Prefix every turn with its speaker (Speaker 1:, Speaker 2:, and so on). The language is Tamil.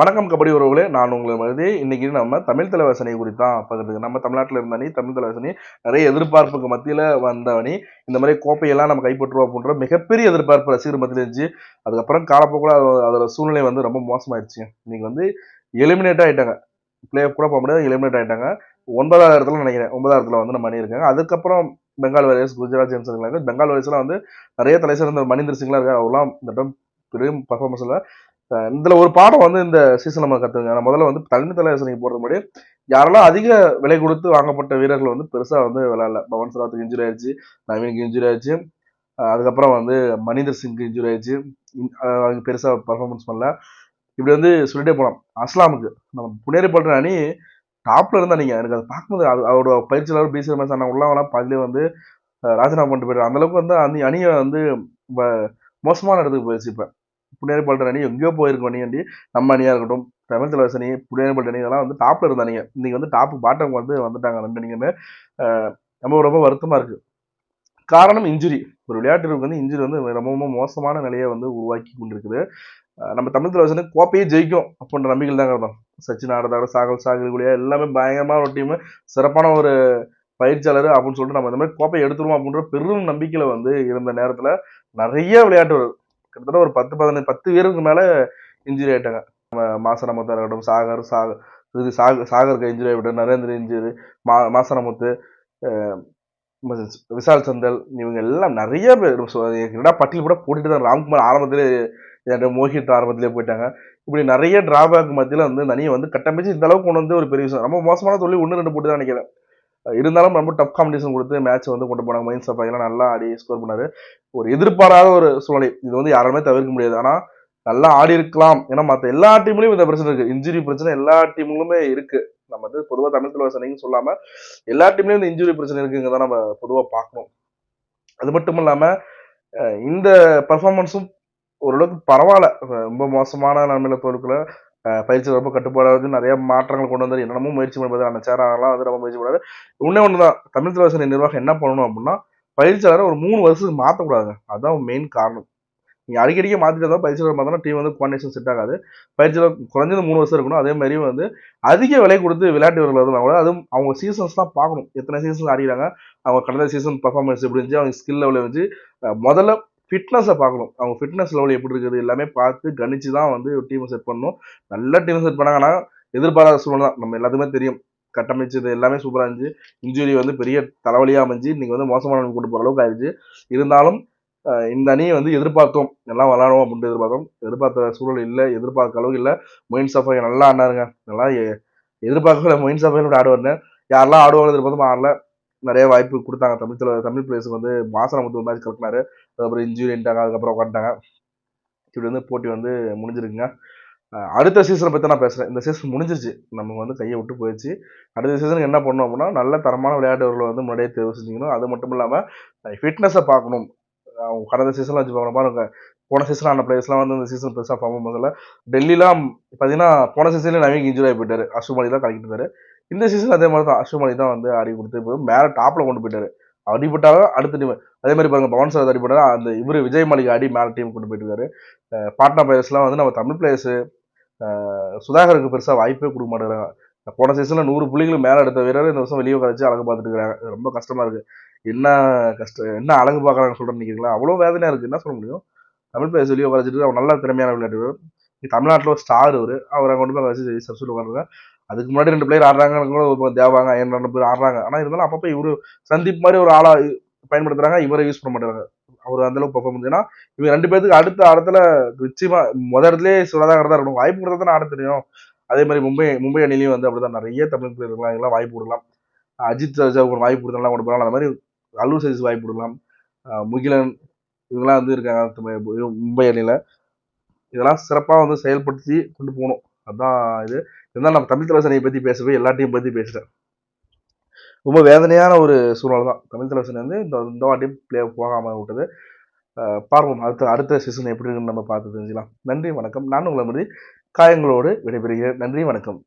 Speaker 1: வணக்கம் கபடி உறவுகளே நான் உங்களை மருதி. இன்னைக்கு நம்ம தமிழ் தலைவாசனை குறித்து தான் பார்க்குறதுக்கு நம்ம தமிழ்நாட்டில் இருந்த அணி தமிழ் தலைவாசனி நிறைய எதிர்பார்ப்புக்கு மத்தியில் வந்த அணி. இந்த மாதிரி கோப்பையெல்லாம் நம்ம கைப்பற்றுவோம் அப்படின்ற மிகப்பெரிய எதிர்பார்ப்பு ரசிகர் மத்தியில் இருந்துச்சு. அதுக்கப்புறம் காலப்போக்கில் அதோட சூழ்நிலை வந்து ரொம்ப மோசமாயிடுச்சு இன்னைக்கு வந்து எலிமினேட் ஆகிட்டாங்க பிளே கூட போக முடியாது எலிமினேட் ஆகிட்டாங்க ஒன்பதாவது இடத்துல நினைக்கிறேன் ஒன்பதாவது இடத்துல வந்து நம்ம அணி அதுக்கப்புறம் பெங்கால் வாரியர்ஸ் குஜராத் ஜெயின்ஸ் இருக்காங்க. பெங்கால் வாரியர்ஸ்லாம் வந்து நிறைய தலை சிறந்த மணிந்தர் சிங்லாம் இருக்காங்க. அவெல்லாம் இந்த டைம் பெரிய பர்ஃபார்மன்ஸில் இதில் ஒரு பாடம் வந்து இந்த சீசன் நம்ம கற்றுங்க நான் முதல்ல வந்து தலைமை தலைவசனைக்கு போகிறது முன்னாடி யாரெல்லாம் அதிக விலை கொடுத்து வாங்கப்பட்ட வீரர்கள் வந்து பெருசாக வந்து விளையாடல. பவன் சராத்துக்கு இன்ஜுரி ஆயிடுச்சு நவீனுக்கு இன்ஜுரி ஆயிடுச்சு. அதுக்கப்புறம் வந்து மனிதர் சிங்க்கு இன்ஜுரி ஆயிடுச்சு. அவங்க பெருசாக பர்ஃபார்மன்ஸ் பண்ணல. இப்படி வந்து சொல்லிட்டே போகலாம் அஸ்லாமுக்கு நம்ம புனேரி பல்ற அணி டாப்ல இருந்தா நீங்க எனக்கு அதை பார்க்கும்போது அவரோட பயிற்சியாளர் பிசி ரமேஷ் அண்ணா உள்ளவங்களாம் பதிலே வந்து ராஜினாமா பண்ணிட்டு போயிடுறாரு அந்த அளவுக்கு வந்து அந்த அணியை வந்து மோசமான இடத்துக்கு போயிடுச்சு இப்போ. புனேரி பல்டன் அணி எங்கேயோ போயிருக்கோம் அணி அண்டி நம்ம அணியாக இருக்கட்டும் தமிழ் தலைவர் அணி புனேரி பல்டன் அணி இதெல்லாம் வந்து டாப்பில் இருந்த அணிங்க இன்னைக்கு வந்து டாப் பாட்டம் வந்து வந்துட்டாங்க. ரெண்டு அணியுமே ரொம்ப ரொம்ப வருத்தமாக இருக்குது காரணம் இன்ஜுரி ஒரு விளையாட்டுக்கு வந்து இன்ஜுரி வந்து ரொம்ப ரொம்ப மோசமான நிலையை வந்து உருவாக்கி கொண்டிருக்குது. நம்ம தமிழ் தலைவசனு கோப்பையே ஜெயிக்கும் அப்படின்ற நம்பிக்கை தாங்க இருந்தோம். சச்சின் ஆடுறதாட சாகல் சாகல் கூடிய எல்லாமே பயங்கரமான ஒரு டீம் சிறப்பான ஒரு பயிற்சியாளர் அப்படின்னு சொல்லிட்டு நம்ம இந்த மாதிரி கோப்பையை எடுத்துருவோம் அப்படின்ற பெரும் நம்பிக்கையில் வந்து இருந்த நேரத்தில் நிறைய விளையாட்டு கிட்டத்தட்ட ஒரு பத்து பதினஞ்சு பத்து பேருக்கு மேலே இன்ஜுரி ஆயிட்டாங்க. நம்ம மாசனமுத்தா இருக்கட்டும் சாகர் சாகர் இது சாகர் சாகருக்கு இன்ஜுரி ஆகிவிட்டு நரேந்திர இன்ஜுரி மா மாசனமுத்து விசால் விஷால் சந்தல் இவங்க எல்லாம் நிறைய பேர். so, பட்டியல் கூட போட்டுட்டு தான் ராம்குமார் ஆரம்பத்திலே மோகித் மோஹித் ஆரம்பத்திலே போயிட்டாங்க. இப்படி நிறைய டிராபேக் மத்தியில் வந்து நனியை வந்து கட்டமைச்சு இந்த அளவுக்கு கொண்டு வந்து ஒரு பெரிய விஷயம். ரொம்ப மோசமான தொழில் ஒன்று ரெண்டு போட்டு தான் நினைக்கிறேன். இருந்தாலும் ரொம்ப டஃப் காம்படிஷன் கொடுத்து மேட்ச் வந்து கொண்டு போனாங்க. மைன் சஃபாயெல்லாம் நல்லா ஆடி ஸ்கோர் பண்ணாரு. ஒரு எதிர்பாராத ஒரு சூழ்நிலை. இது வந்து யாருமே தவிர்க்க முடியாது. ஆனா நல்லா ஆடி இருக்கலாம். ஏன்னா மற்ற எல்லா டீம்லயும் இந்த பிரச்சனை இருக்கு. இன்ஜுரி பிரச்சனை எல்லா டீம்களுமே இருக்கு. நம்ம வந்து பொதுவாக தமிழ் தலைவசனையும் சொல்லாம எல்லா டீம்லயும் இந்த இன்ஜுரி பிரச்சனை இருக்குங்கிறத நம்ம பொதுவாக பார்க்கணும். அது மட்டும் இல்லாம இந்த பர்ஃபார்மன்ஸும் ஓரளவுக்கு பரவாயில்ல. ரொம்ப மோசமான நிலைமையில தோற்கல பயிற்சி ரொம்ப கட்டுப்பாடாவது நிறைய மாற்றங்கள் கொண்டு வந்து என்னென்னமோ முயற்சி பண்ணுறது அந்த சேரெல்லாம் வந்து ரொம்ப முயற்சி பண்ணாரு. ஒன்றே ஒன்று தான் தமிழ் தலைவாசனை நிர்வாகம் என்ன பண்ணணும் அப்படின்னா பயிற்சியாளரை ஒரு மூணு வருஷத்துக்கு மாற்றக்கூடாதுங்க அதுதான் மெயின் காரணம். நீங்கள் அடிக்கடிக்க மாற்றிட்டு தான் பயிற்சியாளர் மாத்தினா டீம் வந்து குவாண்டேஷன் செட் ஆகாது. பயிற்சியாளர் குறைஞ்சது மூணு வருஷம் இருக்கணும். அதே மாதிரி வந்து அதிக விலை கொடுத்து விளையாட்டு வீரர்கள் வந்து கூட அதுவும் அவங்க சீசன்ஸ் தான் பார்க்கணும். எத்தனை சீசன்ஸ் ஆடிக்கிறாங்க? அவங்க கடந்த சீசன் பர்ஃபார்மன்ஸ் எப்படி இருந்துச்சு? அவங்க ஸ்கில் லெவலில் இருந்துச்சு? முதல்ல ஃபிட்னஸை பார்க்கணும். அவங்க ஃபிட்னஸ் லெவல் எப்படி இருக்குது எல்லாமே பார்த்து கணிச்சு தான் வந்து ஒரு டீமை செட் பண்ணணும். நல்ல டீம் செட் பண்ணாங்கன்னா எதிர்பாராத சூழ்நிலை தான். நம்ம எல்லாத்துக்குமே தெரியும். கட்டமைச்சது எல்லாமே சூப்பராக இருந்துச்சு. இன்ஜுரி வந்து பெரிய தலைவலியாக அமைஞ்சு நீங்கள் வந்து மோசமான கொண்டு போகிற அளவுக்கு ஆயிடுச்சு இருந்தாலும் இந்த அணியை வந்து எதிர்பார்த்தோம். எல்லாம் விளாடுவோம் அப்படின்ட்டு எதிர்பார்த்தோம். எதிர்பார்த்த சூழல் இல்லை எதிர்பார்க்க அளவுக்கு இல்லை. மொயின் சஃபை நல்லா ஆடினாருங்க. நல்லா எ- எதிர்பார்க்கல மொயின் சஃபையில் ஆடுவாருன்னு யாரெல்லாம் ஆடுவாங்க எதிர்பார்த்தோம் ஆடல. நிறைய வாய்ப்பு கொடுத்தாங்க. தமிழ் தமிழ் பிளேயர்ஸுக்கு வந்து மாசம் முத்து ஒரு மேட்ச் கலக்கினாரு. அதுக்கப்புறம் இன்ஜுரின்ட்டாங்க அதுக்கப்புறம் உட்காந்துட்டாங்க. இப்படி வந்து போட்டி வந்து முடிஞ்சிருக்குங்க. அடுத்த சீசனை பற்றி நான் பேசுகிறேன் இந்த சீசன் முடிஞ்சிருச்சு. நமக்கு வந்து கையை விட்டு போயிடுச்சு. அடுத்த சீசனுக்கு என்ன பண்ணணும் அப்படின்னா நல்ல தரமான விளையாட்டுகளை வந்து முன்னாடியே தேர்வு செஞ்சுக்கணும். அது மட்டும் இல்லாமல் ஃபிட்னஸை பார்க்கணும். அவங்க கடந்த சீசனில் வச்சு பார்க்கணும். பாருங்க. போன சீசன் ஆன பிளேயர்ஸ்லாம் வந்து இந்த சீசன் பெருசாக பர்ஃபார்ம் பண்ணல டெல்லிலாம் பார்த்தீங்கன்னா போன சீசன்லேயே நவீன் இன்ஜுரி ஆகி போயிட்டார். அஷும் தான் கலக்கிட்டு இருந்தார். இந்த சீசன் அதே மாதிரி தான் அஷும் தான் வந்து ஆடி கொடுத்து இப்போ மேலே டாப்பில் கொண்டு போயிட்டாரு. அடிபட்டாலும் அடுத்த டீம் அதே மாதிரி பாருங்க பவன் சார் அடிபட்டாரு அந்த இவர் விஜய் மளிகை அடி மேலே டீம் கொண்டு போயிட்டு இருக்காரு பாட்னா பிளேயர்ஸ்லாம் வந்து நம்ம தமிழ் பிளேயர்ஸ் சுதாகருக்கு பெருசாக வாய்ப்பே கொடுக்க மாட்டேங்கிறாங்க. போன சீசனில் நூறு புள்ளிகள் மேலே எடுத்த வீரர் இந்த வருஷம் வெளியே கழிச்சு அழகு பார்த்துட்டு இருக்காங்க ரொம்ப கஷ்டமாக இருக்குது என்ன கஷ்டம் என்ன அழகு பார்க்குறாங்க சொல்கிறேன் நினைக்கிறீங்களா? அவ்வளோ வேதனையாக இருக்குது என்ன சொல்ல முடியும்? தமிழ் பிளேயர்ஸ் வெளியே உட்காந்துட்டு அவர் நல்ல திறமையான விளையாட்டு தமிழ்நாட்டில் ஒரு ஸ்டார் அவர் அவரை கொண்டு போய் வச்சு சப்ஸ்டியூட் உட்காந்துருங்க அதுக்கு முன்னாடி ரெண்டு பிளேயர் ஆடுறாங்கன்னு கூட ஒரு தேவாங்க ஐயன் ரெண்டு பேர் ஆடுறாங்க. ஆனால் இருந்தாலும் அப்பப்போ இவரு சந்தீப் மாதிரி ஒரு ஆளா பயன்படுத்துறாங்க இவரை யூஸ் பண்ண மாட்டாங்க அவர் அந்த அளவுக்கு பர்ஃபார்மன்ஸ் ஏன்னா இவங்க ரெண்டு பேருக்கு அடுத்த இடத்துல நிச்சயமா முத இடத்துலயே சுரதாகர் தான் இருக்கணும். வாய்ப்பு கொடுத்தா தான் ஆட தெரியும். அதே மாதிரி மும்பை மும்பை அணிலையும் வந்து அப்படிதான். நிறைய தமிழ் பிளேயர்லாம் எல்லாம் வாய்ப்பு கொடுக்கலாம். அஜித் ராஜாவுக்கு ஒரு வாய்ப்பு கொடுத்தலாம் கொண்டு போகலாம். அந்த மாதிரி அல்லூர் சைஸ் வாய்ப்பு கொடுக்கலாம். முகிலன் இவங்கெல்லாம் வந்து இருக்காங்க மும்பை அணியில. இதெல்லாம் சிறப்பாக வந்து செயல்படுத்தி கொண்டு போகணும். அதான் இது. இருந்தாலும் நம்ம தமிழ் தலைவசனையை பற்றி பேசவே எல்லாத்தையும் பற்றி பேசுகிறேன் ரொம்ப வேதனையான ஒரு சூழ்நிலை தான் தமிழ் தலைவசனை வந்து இந்த இந்த வாட்டியும் பிளே போகாமல் விட்டது. பார்ப்போம். அடுத்த அடுத்த சீசன் எப்படி இருக்குன்னு நம்ம பார்த்து தெரிஞ்சுக்கலாம். நன்றி வணக்கம். நான் உங்களை மாதிரி காயங்களோடு விடைபெறுகிறேன். நன்றி வணக்கம்.